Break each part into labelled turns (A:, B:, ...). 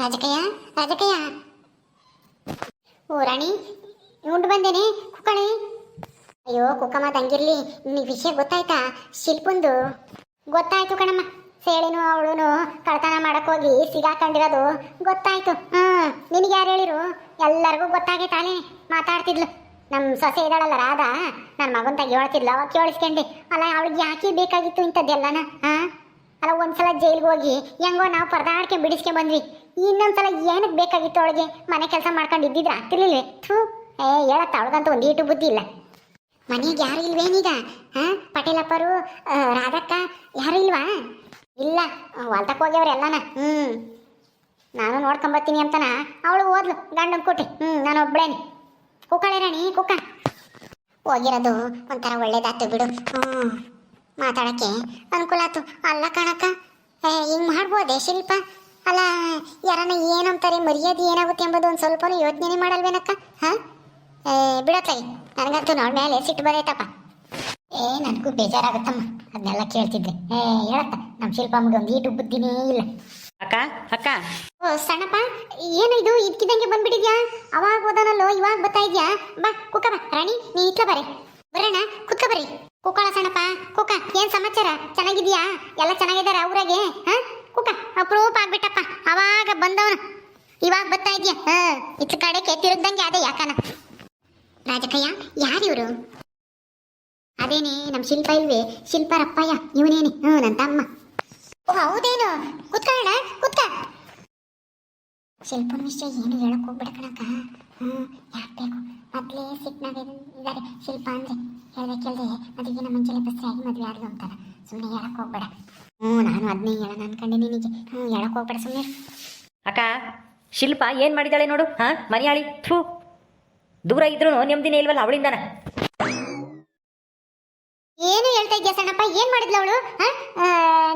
A: ರಾಜಕಯ್ಯ ರಾಜಕಯ್ಯ ಓ, ರಾಣಿ ಉಂಡು ಬಂದೇನೆ, ಕುಕ್ಕಣೆ. ಅಯ್ಯೋ, ಕುಕ್ಕಮ್ಮ ತಂಗಿರ್ಲಿ, ನಿನಗೆ ವಿಷಯ ಗೊತ್ತಾಯ್ತಾ? ಶಿಲ್ಪಂದು. ಗೊತ್ತಾಯ್ತು ಕಣಮ್ಮ. ಸೇಳಿನೂ ಅವಳುನು ಕಳ್ತನ ಮಾಡೋಕ್ಕೋಗಿ ಸಿಗಾಕೊಂಡಿರೋದು ಗೊತ್ತಾಯ್ತು. ಹ್ಞೂ ನಿನಗೆ ಯಾರು ಹೇಳಿರು? ಎಲ್ಲರಿಗೂ ಗೊತ್ತಾಗೈತೆ ತಾನೇ, ಮಾತಾಡ್ತಿದ್ಲು. ನಮ್ಮ ಸೊಸೆ ಇದ್ದಾಳಲ್ಲ ರಾಧಾ ನನ್ನ ಮಗನ ತಗ ಹೇಳ್ತಿದ್ಲು, ಅವಾಗ ಕೇಳಿಸ್ಕೊಂಡೆ. ಅಲ್ಲ, ಅವಳಿಗೆ ಯಾಕೆ ಬೇಕಾಗಿತ್ತು ಇಂಥದ್ದೆಲ್ಲನ? ಹಾಂ? ಅಲ್ಲ, ಒಂದ್ಸಲ ಜೈಲಿಗೆ ಹೋಗಿ ಹೆಂಗೋ ನಾವು ಪರದಾಡ್ಕೊಂಡು ಬಿಡಿಸ್ಕೊಂಡು ಬಂದ್ವಿ. ಇನ್ನೊಂದ್ಸಲ ಏನಕ್ಕೆ ಬೇಕಾಗಿತ್ತು ಅವಳಿಗೆ? ಮನೆ ಕೆಲಸ ಮಾಡ್ಕೊಂಡು ಇದ್ದಿದ್ರೆ? ಆಗ್ತಿರ್ಲಿಲ್ಲ ಥೂ ಏ ಹೇಳತ್ತ ಅವಳಗಂತೂ ಒಂದು ಈಟು ಬುದ್ಧಿ ಇಲ್ಲ. ಮನೆಗೆ ಯಾರು ಇಲ್ವೇನೀಗ? ಹಾ ಪಟೇಲಪ್ಪರು ರಾಧಕ್ಕ ಯಾರು ಇಲ್ವಾ? ಇಲ್ಲ ಹೊಲ್ತಕ್ಕೆ ಹೋಗ್ಯವ್ರು ಎಲ್ಲನ. ಹ್ಞೂ ನಾನು ನೋಡ್ಕೊಂಬರ್ತೀನಿ ಅಂತನ? ಅವಳು ಓದ್ಲು ಗಂಡನ್ ಕೊಟ್ಟಿ ಹ್ಞೂ ನಾನು ಒಬ್ಬಳೇನಿ ಕುಕ್ಕಳೆ ರಾಣಿ ಕುಕ್ಕ ಹೋಗಿರೋದು ಒಂಥರ ಒಳ್ಳೇದಾಯ್ತು ಬಿಡು. ಹ್ಞೂ ಮಾತಾಡೋಕ್ಕೆ ಅನುಕೂಲ ಆಯ್ತು. ಅಲ್ಲ ಕಾಣಕ್ಕ ಏ, ಹಿಂಗೆ ಮಾಡ್ಬೋದೆ ಶಿಲ್ಪ? ಅಲ್ಲ ಯಾರನ್ನ ಏನಂತಾರೆ ಮರ್ಯಾದೆ ಏನಾಗುತ್ತೆ ಎಂಬುದು ಒಂದು ಸ್ವಲ್ಪ ಯೋಚನೆ ಮಾಡಲ್ವೇನಕ್ಕ? ಹಾ? ಏ, ಬಿಡತ್ತಾಯಿ ನನಗಂತೂ ನೋಡ್ ಮೇಲೆ ಸಿಟ್ಟು ಬರೈತಪ್ಪ. ಏ ನನಗೂ ಬೇಜಾರಾಗುತ್ತಮ್ಮ. ಅದನ್ನೆಲ್ಲ ಕೇಳ್ತಿದ್ದೆ. ಏ ಹೇಳತ್ತ ನಮ್ಮ ಶಿಲ್ಪ ಒಂದು ಈಟು ಬುದ್ಧಿನೇ ಇಲ್ಲ.
B: ಅಕ್ಕ ಅಕ್ಕ.
A: ಓ ಸಣ್ಣಪ್ಪ ಏನು ಇದು? ಇದ್ಕಿದಂಗೆ ಬಂದ್ಬಿಟ್ಟಿದ್ಯಾ? ಅವಾಗ ಹೋದನಲ್ಲೋ ಇವಾಗ ಬರ್ತಾ ಇದ್ಯಾ? ಬಾ ಕುಕ್ಕ ಬಾ. ರಾಣಿ ನೀ ಇಟ್ಲ ಬರೆ. ಬರೋಣ ಕುತ್ಕ ಬರ್ರಿ. ಕುಕ್ಕಳ ಸಣ್ಣಪ್ಪ ಕುಕ್ಕ ಏನ್ ಸಮಾಚಾರ? ಚೆನ್ನಾಗಿದ್ಯಾ ಎಲ್ಲ ಚೆನ್ನಾಗಿದಾರ ಊರಾಗೆ? ಹಾ? ಕುಕ್ಕ ಅಪ್ರೂಪ ಆಗ್ಬಿಟ್ಟಪ್ಪ. ಅವಾಗ ಬಂದವನು. ಇವಾಗ ಬರ್ತಾ ಇದೆಯಾ ಹ, ಇತ್ತ ಕಡೆ ತಿರುಗ್ದಂಗೆ ಅದೇ ಯಾಕನ? ರಾಜಕಯ್ಯ ಯಾರಿವರು ಅದೇನೆ ನಮ್ಮ ಶಿಲ್ಪ ಇಲ್ವೇ? ಶಿಲ್ಪರಪ್ಪಯ್ಯ, ಇವನೇನೆ? ಹ್ಞೂ ನನ್ನ ತಮ್ಮ. ಓ, ಹೌದೇನು? ಕುತ್ಕೊಳ್ಳೋಣ ಕುತ್ತ ಶಿಲ್ಪನ ವಿಷಯ ಏನು ಹೇಳಕ್ ಹೋಗ್ಬೇಡ ಕಣಕ್ಕ. ಹ್ಮ್, ಯಾಕೆ ಬೇಕು? ಮೊದಲೇ ಸಿಟ್ನಾಗ ಇದ್ದಾರೆ ಶಿಲ್ಪ ಅಂದ್ರೆ ಹೇಳ್ದೆ ಕೇಳ್ದೆ ಮದುವೆ ನಮ್ಮ ಮುಂಚೆಲೆ ಬಸ್ಸಾಗಿ ಮದುವೆ ಆದ್ಲು ಅಂತಾರೆ ಸುಮ್ಮನೆ ಹೇಳಕ್ ಹೋಗ್ಬೇಡ. ಹ್ಞೂ ನಾನು ಅದನ್ನೇ ಹೇಳೋಣ ಅನ್ಕೊಂಡೆ ನಿನಗೆ. ಹ್ಞೂ ಹೇಳಕ್ ಹೋಗ್ಬೇಡ ಸುಮ್ಮನೆ
B: ಅಕ್ಕ ಶಿಲ್ಪ ಏನು ಮಾಡಿದಾಳೆ ನೋಡು ಹ ಮರಿಯಾಳಿ ಥೂ ದೂರ ಇದ್ರು ನೆಮ್ಮದಿನೇ ಇಲ್ವಲ್ಲ ಅವಳಿಂದನ?
A: ಏನು ಹೇಳ್ತಾ ಇದ್ಯಾ ಸಣ್ಣಪ್ಪ? ಏನ್ ಮಾಡಿದ್ಲ ಅವಳು?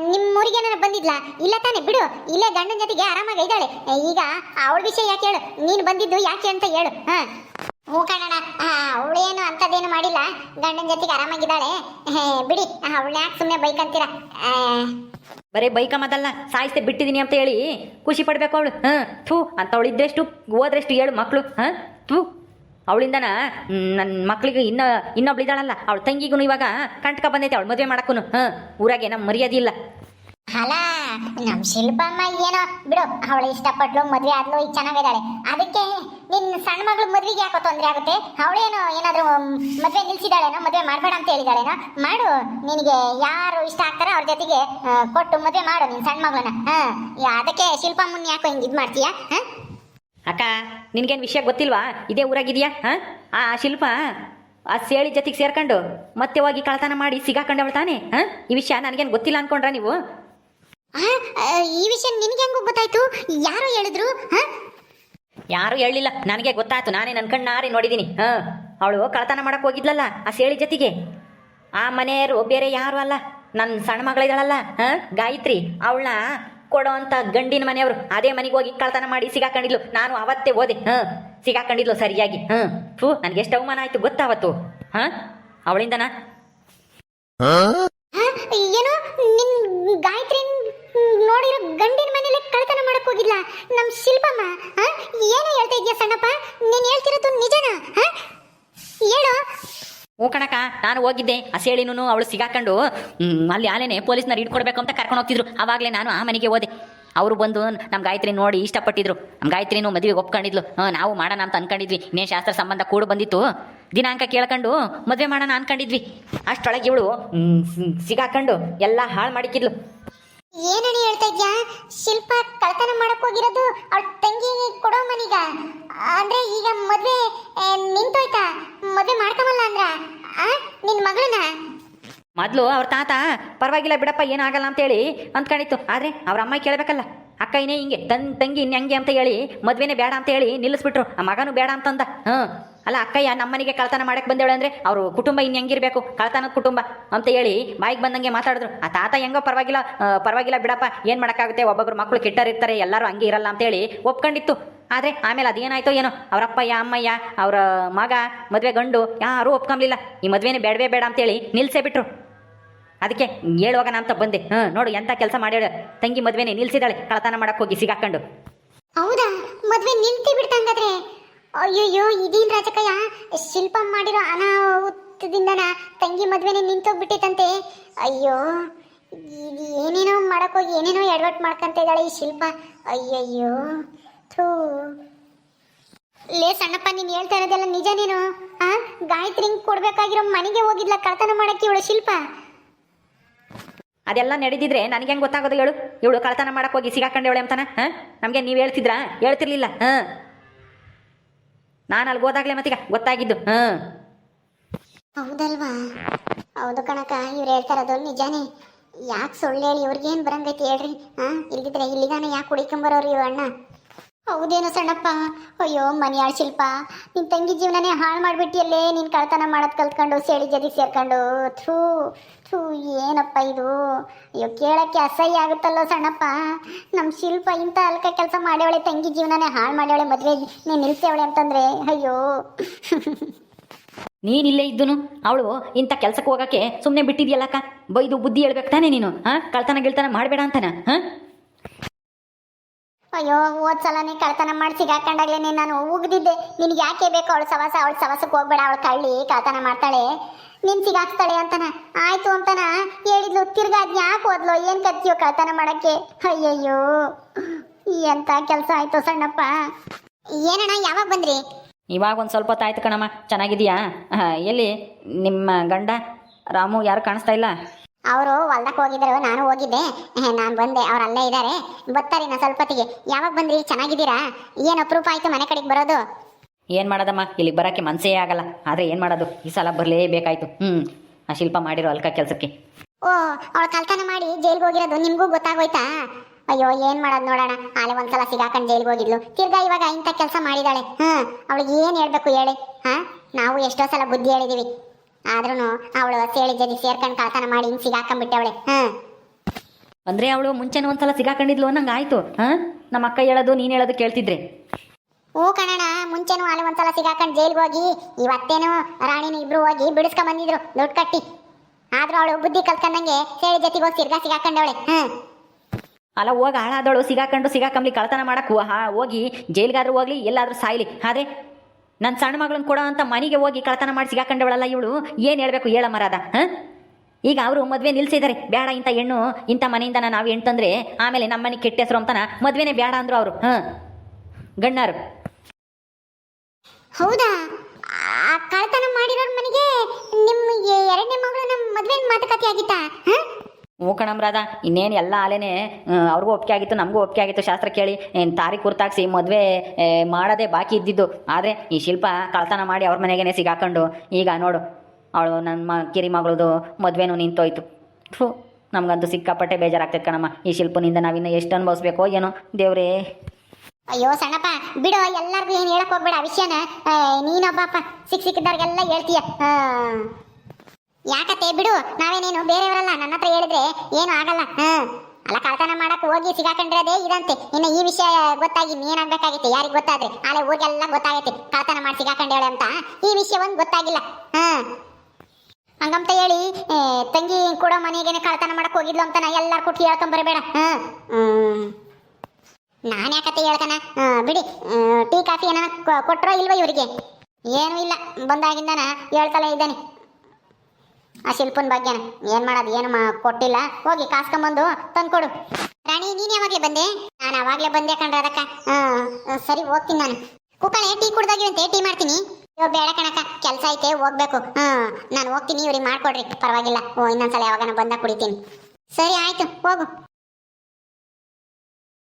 A: ನಿಮ್ಮ ಊರಿಗೆ ನಾನು ಬಂದಿದ್ಲಾ? ಇಲ್ಲ ತಾನೆ ಬಿಡು. ಇಲ್ಲೇ ಗಂಡನ ಜೊತೆಗೆ ಆರಾಮಾಗಿ ಇದ್ದಾಳೆ. ಈಗ ಅವಳ ವಿಷಯ ಯಾಕೆ ಹೇಳು? ನೀನು ಬಂದಿದ್ದು ಯಾಕೆ ಅಂತ ಹೇಳು. ಹಾ. ಹ್ಞೂ ಕಣಣ ಅವಳೇನು ಅಂಥದ್ದೇನು ಮಾಡಿಲ್ಲ ಗಂಡನ ಜೊತೆಗೆ ಆರಾಮಾಗಿದ್ದಾಳೆ. ಬಿಡಿ. ಅವಳು ಯಾಕೆ ಸುಮ್ಮನೆ ಬೈಕ್ ಆ,
B: ಬರೀ ಬೈಕ ಮದಲ್ಲ ಸಾಯಿಸ್ತೆ ಬಿಟ್ಟಿದ್ದೀನಿ ಅಂತ ಹೇಳಿ ಖುಷಿ ಪಡ್ಬೇಕು ಅವಳು. ಹಾಂ ಥೂ ಅಂತವಳು ಇದ್ದಷ್ಟು ಹೋದ್ರೆಷ್ಟು ಹೇಳು ಮಕ್ಕಳು ಹಾಂ ಥೂ. ಅವಳಿಂದನ ನನ್ನ ಮಕ್ಳಿಗೆ ಇನ್ನ ಇನ್ನೊಬ್ಳಿದ್ದಾಳಲ್ಲ ಅವಳ ತಂಗಿಗೂ ಇವಾಗ ಕಂಟಕ ಬಂದೈತೆ ಅವಳು ಮದುವೆ ಮಾಡಕ್ಕೂ ಹಾಂ ಊರಾಗೆ ನಮ್ಮ ಮರ್ಯಾದೆ ಇಲ್ಲ.
A: ಅಲ್ಲ ನಮ್ಮ ಶಿಲ್ಪಮ್ಮ ಏನೋ ಬಿಡು ಅವಳು ಇಷ್ಟಪಟ್ಲು ಮದುವೆ ಆದ್ಲು ಈಗ ಚೆನ್ನಾಗಿದ್ದಾಳೆ. ಅದಕ್ಕೆ ನಿನ್ನ ಸಣ್ಣ ಮಗಳು ಮದುವೆಗೆ ಯಾಕೆ ತೊಂದರೆ ಆಗುತ್ತೆ? ಅವಳೇನು ಏನಾದ್ರೂ ಮದುವೆ ನಿಲ್ಸಿದಾಳೇನೋ ಮದುವೆ ಮಾಡಬೇಡ ಅಂತ ಹೇಳಿದಾಳೇನೋ? ಮಾಡು ನಿನಗೆ ಯಾರು ಇಷ್ಟ ಆಗ್ತಾರ ಅವ್ರ ಜೊತೆಗೆ ಕೊಟ್ಟು ಮದುವೆ ಮಾಡು ನಿನ್ನ ಸಣ್ಣ ಮಗಳನ್ನ ಹಾಂ ಅದಕ್ಕೆ ಮುನ್ನ ಯಾಕೋ ಹಿಂಗ್ ಇದು ಮಾಡ್ತೀಯಾ? ಹಾಂ?
B: ಅಕ್ಕ ನಿನ್ಗೇನು ವಿಷಯ ಗೊತ್ತಿಲ್ವಾ? ಇದೇ ಊರಾಗಿದೆಯಾ? ಹಾಂ? ಆ ಶಿಲ್ಪ ಆ ಸೇಳಿ ಜೊತೆಗೆ ಸೇರ್ಕೊಂಡು ಮತ್ತೆ ಹೋಗಿ ಕಳ್ತನ ಮಾಡಿ ಸಿಗಾಕೊಂಡವಳು ತಾನೆ? ಹಾಂ? ಈ ವಿಷಯ ನನಗೇನು ಗೊತ್ತಿಲ್ಲ ಅನ್ಕೊಂಡ್ರ ನೀವು?
A: ಈ ವಿಷಯ ನಿನಗೆ ಹೆಂಗ್ ಗೊತ್ತಾಯ್ತು? ಯಾರು ಹೇಳಿದ್ರು? ಹಾ?
B: ಯಾರು ಹೇಳಿಲ್ಲ ನನಗೆ ಗೊತ್ತಾಯ್ತು. ನಾನೇ ನನ್ನ ಕಣ್ಣಾರೆ ನೋಡಿದ್ದೀನಿ. ಹಾಂ. ಅವಳು ಕಳತನ ಮಾಡಕ್ಕೆ ಹೋಗಿದ್ಲಲ್ಲ ಆ ಸೇಳಿ ಜೊತೆಗೆ. ಆ ಮನೆಯವರು ಬೇರೆ ಯಾರು ಅಲ್ಲ. ನನ್ನ ಸಣ್ಣ ಮಗಳಿದಾಳಲ್ಲ. ಹಾಂ? ಗಾಯತ್ರಿ ಅವಳನ್ನ ಕೊಡೋ ಅಂತ ಗಂಡಿನ ಮನೆಯವರು. ಅದೇ ಮನೆಗೆ ಹೋಗಿ ಕಳ್ತನ ಮಾಡಿ ಸಿಗಾಕೊಂಡಿದ್ಲು. ನಾನು ಅವತ್ತೇ ಓದೆ ಹಾಂ. ಸಿಗಾಕೊಂಡಿದ್ಲು ಸರಿಯಾಗಿ. ಹಾಂ. ಥೂ ನನಗೆ ಎಷ್ಟು ಅವಮಾನ ಆಯಿತು ಗೊತ್ತಾವತ್ತು ಹಾಂ? ಅವಳಿಂದನಾ?
A: ಏನು? ನಿನ್ ಗಾಯತ್ರಿ ಗಂಡಿನ ಮನೇಲೆ ಕಳ್ತನ ಮಾಡಕ್ ಹೋಗಿಲ್ಲ ನಮ್ ಶಿಲ್ಪಮ್ಮ? ಏನು ಹೇಳ್ತಾ ಇದ್ಯಾ ಸಣ್ಣಪ್ಪ? ನೀನ್ ಹೇಳ್ತಿರೋದು ನಿಜನಾ? ಹೇಳು.
B: ಹ್ಞೂ ಕಣಕ ನಾನು ಹೋಗಿದ್ದೆ. ಆ ಸೇಳಿನೂ ಅವಳು ಸಿಗಾಕೊಂಡು ಅಲ್ಲಿ ಆಲೇನೆ ಪೊಲೀಸ್ನವ್ರು ಹಿಡ್ಕೊಡ್ಬೇಕು ಅಂತ ಕರ್ಕೊಂಡು ಹೋಗ್ತಿದ್ರು. ಆವಾಗಲೇ ನಾನು ಆ ಮನೆಗೆ ಹೋದೆ. ಅವರು ಬಂದು ನಮ್ಮ ಗಾಯತ್ರಿ ನೋಡಿ ಇಷ್ಟಪಟ್ಟಿದ್ರು. ನಮ್ಮ ಗಾಯತ್ರಿನೂ ಮದುವೆಗೆ ಒಪ್ಕೊಂಡಿದ್ಲು. ನಾವು ಮಾಡೋಣ ಅಂತ ಅನ್ಕೊಂಡಿದ್ವಿ. ಇನ್ನೇ ಶಾಸ್ತ್ರ ಸಂಬಂಧ ಕೂಡ ಬಂದಿತ್ತು. ದಿನಾಂಕ ಕೇಳ್ಕೊಂಡು ಮದುವೆ ಮಾಡೋಣ ಅನ್ಕೊಂಡಿದ್ವಿ. ಅಷ್ಟೊಳಗೆ ಇವಳು ಸಿಗಾಕೊಂಡು ಎಲ್ಲ ಹಾಳು ಮಾಡಿಕ್ಕಿದ್ಲು.
A: ಏನని ಹೇಳ್ತಾ ಇದ್ಯಾ? ಶಿಲ್ಪ ಕಳ್ತನ ಮಾಡಕ್ ಹೋಗಿರೋದು ಅವಳ ತಂಗಿಗೆ ಕೊಡೋ ಮನೀಗ? ಅಂದ್ರೆ ಈಗ ಮದ್ವೆ ನಿಂತೋಯ್ತಾ? ಮದ್ವೆ ಮಾಡ್ಕೊಂಬಲ್ಲ ಅಂದ್ರ? ಆ, ನಿನ್ ಮಗಳನ್ನ?
B: ಮೊದಲು ಅವ್ರ ತಾತ, ಪರವಾಗಿಲ್ಲ ಬಿಡಪ್ಪ, ಏನಾಗಲ್ಲ ಅಂತೇಳಿ ಅಂದ್ಕೊಂಡಿತ್ತು. ಆದ್ರೆ ಅವ್ರ ಅಮ್ಮ ಕೇಳಬೇಕಲ್ಲ. ಅಕ್ಕ ಇನ್ನೇ ಹಿಂಗೆ, ತನ್ ತಂಗಿ ಇನ್ನು ಹಂಗೆ ಅಂತ ಹೇಳಿ ಮದ್ವೆನೇ ಬೇಡ ಅಂತ ಹೇಳಿ ನಿಲ್ಲಿಸ್ಬಿಟ್ರು. ಆ ಮಗನೂ ಬೇಡ ಅಂತಂದ. ಹಾಂ ಅಲ್ಲ, ಅಕ್ಕಯ್ಯ ನಮ್ಮನಿಗೆ ಕಳ್ತನ ಮಾಡಕ್ಕೆ ಬಂದೇಳು ಅಂದರೆ ಅವರು ಕುಟುಂಬ ಇನ್ನು ಹೆಂಗಿರ್ಬೇಕು ಕಳ್ತನದ ಕುಟುಂಬ ಅಂತ ಹೇಳಿ ಬಾಯಿಗೆ ಬಂದಂಗೆ ಮಾತಾಡಿದ್ರು. ಆ ತಾತ ಹೆಂಗೋ ಪರವಾಗಿಲ್ಲ ಪರವಾಗಿಲ್ಲ ಬಿಡಪ್ಪ, ಏನು ಮಾಡೋಕ್ಕಾಗುತ್ತೆ? ಒಬ್ಬೊಬ್ರು ಮಕ್ಕಳು ಕೆಟ್ಟರಿರ್ತಾರೆ ಎಲ್ಲರೂ ಹಂಗೆ ಇರಲ್ಲ ಅಂತೇಳಿ ಒಪ್ಕೊಂಡಿತ್ತು. ಆದರೆ ಆಮೇಲೆ ಅದೇನಾಯ್ತೋ ಏನೋ? ಅವರಪ್ಪಯ್ಯ ಅಮ್ಮಯ್ಯ, ಅವರ ಮಗ, ಮದುವೆ ಗಂಡು ಯಾರೂ ಒಪ್ಕೊಂಬ್ಲಿಲ್ಲ. ಈ ಮದುವೆನೇ ಬೇಡವೇ ಬೇಡ ಅಂತೇಳಿ ನಿಲ್ಸೇ ಬಿಟ್ರು. ಅದಕ್ಕೆ ಹೇಳುವಾಗ ಅಂತ ಬಂದೆ. ಹಾಂ ನೋಡು ಎಂಥ ಕೆಲಸ ಮಾಡ್ಯಾಳ. ತಂಗಿ ಮದುವೆನೇ ನಿಲ್ಸಿದಾಳೆ ಕಳತನ ಮಾಡಕ್ಕೆ ಹೋಗಿ ಸಿಗಾಕೊಂಡು.
A: ಹೌದಾ? ಮದ್ವೆ ನಿಲ್ತಿ ಬಿಡ್ತಂಗಾದ್ರೆ ಅಯ್ಯೋಯ್ಯೋ, ಇದೀನ್ ರಾಜಕಯ್ಯ? ಶಿಲ್ಪ ಮಾಡಿರೋ ಅನಾಹುತದಿಂದನ ತಂಗಿ ಮದ್ವೆನೆ ನಿಂತೋಗ್ಬಿಟ್ಟಿತ್ತಂತೆ. ಅಯ್ಯೋ, ಇದು ಏನೇನೋ ಮಾಡಕ್ಕೋಗಿ ಏನೇನೋ ಎಡವಟ್ ಮಾಡ್ಕಂತ ಇದ್ದಾಳೆ ಈ ಶಿಲ್ಪ. ಅಯ್ಯಯ್ಯೋ, ಥೂ. ಲೇ ಸಣ್ಣಪ್ಪ, ನೀನು ಹೇಳ್ತಾ ಇರೋದೆಲ್ಲ ನಿಜ ನೀನು? ಆ? ಗಾಯತ್ರಿ ಕೊಡ್ಬೇಕಾಗಿರೋ ಮನೆಗೆ ಹೋಗಿದ್ಲ ಕಳ್ತನ ಮಾಡಕ್ಕೆ ಇವಳು ಶಿಲ್ಪ?
B: ಅದೆಲ್ಲ ನಡೆದಿದ್ರೆ ನನಗೆ ಹೆಂಗೆ ಗೊತ್ತಾಗೋದು ಹೇಳು? ಇವಳು ಕಳತನ ಮಾಡಕ್ಕೆ ಹೋಗಿ ಸಿಗಾಕೊಂಡೇವಳೆ ಅಂತಾನ? ಹಾಂ? ನಮಗೆ ನೀವು ಹೇಳ್ತಿದ್ರಾ? ಹೇಳ್ತಿರ್ಲಿಲ್ಲ. ಹಾಂ? ನಾನು ಅಲ್ಲಿ ಹೋದಾಗಲೇ ಮತ್ತೀಗ ಗೊತ್ತಾಗಿದ್ದು. ಹಾಂ.
A: ಹೌದಲ್ವಾ? ಹೌದು ಕಣಕ, ಇವ್ರು ಹೇಳ್ತಾರದು ನಿಜಾನೇ. ಯಾಕೆ ಸುಳ್ಳು ಹೇಳಿ ಇವ್ರಿಗೇನು ಬರಂಗೈತಿ ಹೇಳ್ರಿ? ಹಾ, ಇಲ್ದಿದ್ರೆ ಇಲ್ಲಿಗಾನೆ ಯಾಕೆ ಹುಡಿಕೊಂಬರೋರು ಇವ್ ಅಣ್ಣ? ಹೌದೇನೋ ಸಣ್ಣಪ್ಪ. ಅಯ್ಯೋ, ಮನೆಯಾಳ್ ಶಿಲ್ಪ. ನಿನ್ ತಂಗಿ ಜೀವನನೇ ಹಾಳು ಮಾಡ್ಬಿಟ್ಟಿಯಲ್ಲೇ. ನಿನ್ ಕಳ್ತನ ಮಾಡೋದ್ ಕಲ್ತ್ಕೊಂಡು, ಸೇಳಿ ಜದಿ ಸೇರ್ಕೊಂಡು. ಥೂ ಥೂ, ಏನಪ್ಪ ಇದು? ಅಯ್ಯೋ, ಕೇಳಕ್ಕೆ ಅಸಹ್ಯ ಆಗುತ್ತಲ್ಲೋ ಸಣ್ಣಪ್ಪ. ನಮ್ಮ ಶಿಲ್ಪ ಇಂಥ ಅಲ್ಕ ಕೆಲಸ ಮಾಡ್ಯವಳೆ, ತಂಗಿ ಜೀವನನೇ ಹಾಳು ಮಾಡ್ಯವಳೆ, ಮದ್ವೆ ನೀನ್ ನಿಲ್ಸೇವಳೆ ಅಂತಂದ್ರೆ, ಅಯ್ಯೋ.
B: ನೀನಿಲ್ಲೇ ಇದ್ದನು? ಅವಳು ಇಂಥ ಕೆಲ್ಸಕ್ಕೆ ಹೋಗಕ್ಕೆ ಸುಮ್ಮನೆ ಬಿಟ್ಟಿದ್ಯಲ್ಲಕ್ಕ? ಬೈದು ಬುದ್ಧಿ ಹೇಳ್ಬೇಕು ತಾನೇ ನೀನು, ಹಾಂ? ಕಳ್ತನ ಗಿಳ್ತನ ಮಾಡಬೇಡ ಅಂತಾನ, ಹಾಂ?
A: ಅಯ್ಯೋ, ಹೋದ್ ಸಲನೇ ಕಳ್ತನ ಮಾಡಿ ಸಿಗಾಕೊಂಡಾಗ್ಲೇನೆ ನಾನು ಉಗ್ದಿದ್ದೆ. ನಿನ್ಗೆ ಯಾಕೆ ಬೇಕು ಅವಳು ಸವಾಸ? ಅವಳ ಸವಾಸಕ್ಕೆ ಹೋಗ್ಬೇಡ, ಅವಳು ಕಳ್ಳಿ ಕಳ್ತನ ಮಾಡ್ತಾಳೆ. ನಿನ್ ಸಿಗಾಕ್ತಾಳೆ ಅಂತನ? ಆಯ್ತು ಅಂತನ? ಹೇಳಿದ್ಲು, ತಿರ್ಗಾ ಯಾಕೆ ಹೋದ್ಲು? ಏನ್ ಕತ್ತೀಯೋ ಕಳ್ತನ ಮಾಡಕ್ಕೆ? ಅಯ್ಯಯ್ಯೋ, ಎಂತ ಕೆಲಸ ಆಯ್ತು ಸಣ್ಣಪ್ಪ. ಏನಣ್ಣ, ಯಾವಾಗ ಬಂದ್ರಿ?
B: ಇವಾಗ ಒಂದು ಸ್ವಲ್ಪ ಹೊತ್ತಾಯ್ತು ಕಣಮ್ಮ. ಚೆನ್ನಾಗಿದೆಯಾ ಎಲ್ಲಿ? ನಿಮ್ಮ ಗಂಡ ರಾಮು ಯಾರು ಕಾಣಿಸ್ತಾ ಇಲ್ಲ?
A: ಅವರು ಹೊಲ್ದಕ್ಕೆ ಹೋಗಿದ್ರು ನಾನು ಹೋಗಿದ್ದೆ. ನಾನು ಬಂದೆ ಅವ್ರು ಅಲ್ಲೇ ಇದ್ದಾರೆ ಬರ್ತಾರೆ ನಾ ಸ್ವಲ್ಪ ಹೊತ್ತಿಗೆ ಯಾವಾಗ ಬಂದ್ರಿ? ಚೆನ್ನಾಗಿದ್ದೀರಾ? ಏನು ಅಪರೂಪ ಆಯ್ತು ಮನೆ ಕಡೆಗೆ ಬರೋದು?
B: ಏನು ಮಾಡೋದಮ್ಮ? ಇಲ್ಲಿಗೆ ಬರೋಕ್ಕೆ ಮನಸ್ಸೇ ಆಗಲ್ಲ. ಆದರೆ ಏನು ಮಾಡೋದು? ಈ ಸಲ ಬರಲೇಬೇಕಾಯ್ತು. ಹ್ಞೂ ಆ ಶಿಲ್ಪ ಮಾಡಿರೋ ಅಲ್ಕ ಕೆಲಸಕ್ಕೆ.
A: ಓ ಅವಳು ಕಲ್ತನ ಮಾಡಿ ಜೈಲ್ಗೆ ಹೋಗಿರೋದು. ನಿಮಗೂ ಗೊತ್ತಾಗೋಯ್ತಾ? ಅಯ್ಯೋ ಏನು ಮಾಡೋದು ನೋಡೋಣ. ಆಲೆ ಒಂದ್ಸಲ ಸಿಗಾಕೊಂಡು ಜೈಲ್ಗೆ ಹೋಗಿದ್ಲು. ತಿರ್ಗಾ ಇವಾಗ ಇಂಥ ಕೆಲಸ ಮಾಡಿದಾಳೆ. ಹ್ಞೂ ಅವಳಿಗೆ ಏನು ಹೇಳಬೇಕು ಹೇಳಿ? ಹಾಂ? ನಾವು ಎಷ್ಟೋ ಸಲ ಬುದ್ಧಿ ಹೇಳಿದೀವಿ. ಆದ್ರೂ ಅವಳು ಸೇಳಿ ಜೊತೆ ಸೇರ್ಕೊಂಡು ಕಳ್ತನ ಮಾಡಿ ಹಿಂಗ್ ಅವಳೆ ಹ್ಮ್
B: ಅಂದ್ರೆ ಅವಳು ಮುಂಚೆನೂ ಒಂದ್ಸಲ ಸಿಗಾಕೊಂಡಿದ್ಲು ಅನ್ನಂಗ ಆಯ್ತು ಹ? ನಮ್ಮ ಅಕ್ಕ ಹೇಳೋದು ನೀನು ಹೇಳೋದು ಕೇಳ್ತಿದ್ರೆ.
A: ಓ ಕಣಣ ಮುಂಚೆನೂ ಅಲ್ಲಿ ಒಂದ್ಸಲ ಸಿಗಾಕೊಂಡು ಜೈಲ್ಗೆ ಹೋಗಿ ಇವತ್ತೇನು ರಾಣಿನ ಇಬ್ರು ಹೋಗಿ ಬಿಡಿಸ್ಕೊಂಡ್ ಬಂದಿದ್ರು ದುಡ್ಡು ಕಟ್ಟಿ. ಆದ್ರೂ ಅವಳು ಬುದ್ಧಿ ಕಲ್ತ್ಕೊಂಡಂಗೆ ಸೇಳಿ ಜೊತೆಗೆ ಹೋಗಿ ಸಿರ್ಗಾ ಸಿಗಾಕೊಂಡವಳೆ ಹ.
B: ಅಲ್ಲ ಹೋಗಿ ಹಾಳಾದವಳು ಸಿಗಾಕೊಂಡು ಸಿಗಾಕಂಬ್ಲಿ ಕಳ್ತನ ಮಾಡಕ್ಕೂ ಹಾ ಹೋಗಿ ಜೈಲ್ಗಾದ್ರೂ ಹೋಗ್ಲಿ ಎಲ್ಲಾದ್ರೂ ಸಾಯ್ಲಿ. ಆದರೆ ನನ್ನ ಸಣ್ಣ ಮಗಳನ್ನ ಕೊಡೋ ಅಂತ ಮನೆಗೆ ಹೋಗಿ ಕಳ್ತನ ಮಾಡಿ ಸಿಗಾಕೊಂಡವಳಲ್ಲ ಇವಳು? ಏನು ಹೇಳಬೇಕು ಹೇಳ ಮರಾದ ಈಗ ಅವರು ಮದುವೆ ನಿಲ್ಸಿದ್ದಾರೆ ಬೇಡ ಇಂಥ ಹೆಣ್ಣು. ಇಂಥ ಮನೆಯಿಂದ ನಾವು ಹೆಣ್ಣು ತಂದರೆ ಆಮೇಲೆ ನಮ್ಮ ಮನೆ ಕೆಟ್ಟ ಹೆಸರು ಅಂತಾನ ಮದುವೆನೇ ಬೇಡ ಅಂದರು ಅವರು, ಹಾಂ? ಗಣ್ಣಾರು
A: ಹೌದಾ? ಆ ಕಳ್ತನ ಮಾಡಿರೋರ್ ಮನೆಗೆ ನಿಮ್ಮ ಎರಡನೇ ಮಗಳು ನಮ್ಮ ಮದುವೆ ಮಾತುಕತೆ ಆಗಿತ್ತಾ?
B: ಹ್ಞೂ ಕಣಮ್ರಾದ ಇನ್ನೇನು ಎಲ್ಲ ಆಲೇನೆ ಅವ್ರಿಗೂ ಒಪ್ಪಿಗೆ ಆಗಿತ್ತು, ನಮಗೂ ಒಪ್ಪಿಗೆ ಆಗಿತ್ತು, ಶಾಸ್ತ್ರ ಕೇಳಿ, ಏನು ತಾರೀಕು ಕುರ್ತಾಕ್ಸಿ ಮದುವೆ ಮಾಡೋದೇ ಬಾಕಿ ಇದ್ದಿದ್ದು. ಆದರೆ ಈ ಶಿಲ್ಪ ಕಳ್ತನ ಮಾಡಿ ಅವ್ರ ಮನೆಗೇನೆ ಸಿಗಾಕೊಂಡು, ಈಗ ನೋಡು, ಅವಳು ನನ್ನ ಮ ಕಿರಿ ಮಗಳದು ಮದುವೆನೂ ನಿಂತೋಯ್ತು. ಥೂ, ನಮಗಂತೂ ಸಿಕ್ಕಾಪಟ್ಟೆ ಬೇಜಾರಾಗ್ತೈತೆ ಕಣಮ್ಮ. ಈ ಶಿಲ್ಪನಿಂದ ನಾವಿನ್ನು ಎಷ್ಟು ಅನುಭವಿಸ್ಬೇಕೋ ಏನೋ. ದೇವ್ರೇ.
A: ಅಯ್ಯೋ ಸಣ್ಣಪ್ಪ, ಬಿಡು, ಎಲ್ಲರಿಗೂ ಏನು ಹೇಳಕ್ಕೆ ಹೋಗ್ಬೇಡ. ಆ ವಿಷಯನ ನೀನೊಬ್ಬಪ್ಪ ಸಿಕ್ ಸಿಕ್ಕಿದ್ದವ್ರಿಗೆಲ್ಲ ಹೇಳ್ತೀಯ. ಯಾಕತ್ತೆ ಬಿಡು, ನಾವೇನೇನು, ಬೇರೆಯವರಲ್ಲ, ನನ್ನ ಹತ್ರ ಹೇಳಿದ್ರೆ ಏನು ಆಗಲ್ಲ. ಹ್ಮ್ ಅಲ್ಲ, ಕಳ್ತನ ಮಾಡಕ್ ಹೋಗಿ ಅದೇ ಇದಂತೆ. ಇನ್ನು ಈ ವಿಷಯ ಗೊತ್ತಾಗಿ ಏನಾಗ್ಬೇಕಾಗಿತ್ತು? ಯಾರಿಗೆ ಗೊತ್ತಾದ್ರೆ? ಆಲೆ ಊರಿಗೆಲ್ಲ ಗೊತ್ತಾಗೈತೆ. ಕಳ್ತನ ಮಾಡಿ ಸಿಗಾಕೊಂಡೇಳೆ ಅಂತ. ಈ ವಿಷಯ ಒಂದು ಗೊತ್ತಾಗಿಲ್ಲ. ಹ್ಮ್ ಹಂಗಂತ ಹೇಳಿ ತಂಗಿ ಕೂಡ ಮನೆಗೇನೆ ಕಳ್ತನ ಮಾಡಕ್ ಹೋಗಿದ್ಲು ಅಂತ ನಾ ಎಲ್ಲಾರು ಕುಟ್ಟಿ ಹೇಳ್ಕೊಂಡ್ ಬರಬೇಡ. ಹ್ಮ್. ನಾನು ಯಾಕತ್ತೆ ಹೇಳ್ತಾನ? ಬಿಡಿ. ಟೀ, ಕಾಫಿ ಏನಾರ ಕೊಟ್ರೋ ಇಲ್ವೋ ಇವರಿಗೆ? ಏನೂ ಇಲ್ಲ. ಬಂದಾಗಿಂದನ ಹೇಳ್ತಲೇ ಇದ್ದಾನೆ. ಆ ಶಿಲ್ಪನ್ ಬಗ್ಗೆನ ಏನ್ ಮಾಡೋದು, ಏನು ಕೊಟ್ಟಿಲ್ಲ. ಹೋಗಿ ಕಾಸ್ಕೊಂಬಂದು ತಂದ್ಕೊಡು. ರಾಣಿ, ನೀನ್ ಯಾವಾಗ್ಲೇ ಬಂದೆ? ನಾನು ಅವಾಗ್ಲೇ ಬಂದೆ ಕಣ್ರ ಅದಕ್ಕ. ಹಾ ಸರಿ, ಹೋಗ್ತೀನಿ ನಾನು. ಕುಕ್ಕಳೆ ಟೀ ಕುಡ್ದಾಗಿವಂತೆ, ಟೀ ಮಾಡ್ತೀನಿ. ಅಯ್ಯೋ, ಬೇಡ ಕಣಕ್ಕ, ಕೆಲಸ ಐತೆ, ಹೋಗ್ಬೇಕು. ಹಾ ನಾನು ಹೋಗ್ತೀನಿ, ಇವ್ರಿಗೆ ಮಾಡ್ಕೊಡ್ರಿ. ಪರವಾಗಿಲ್ಲ. ಓ, ಇನ್ನೊಂದ್ಸಲ ಯಾವಾಗನ ಬಂದಾಗ ಕುಡಿತೀನಿ. ಸರಿ, ಆಯ್ತು, ಹೋಗು.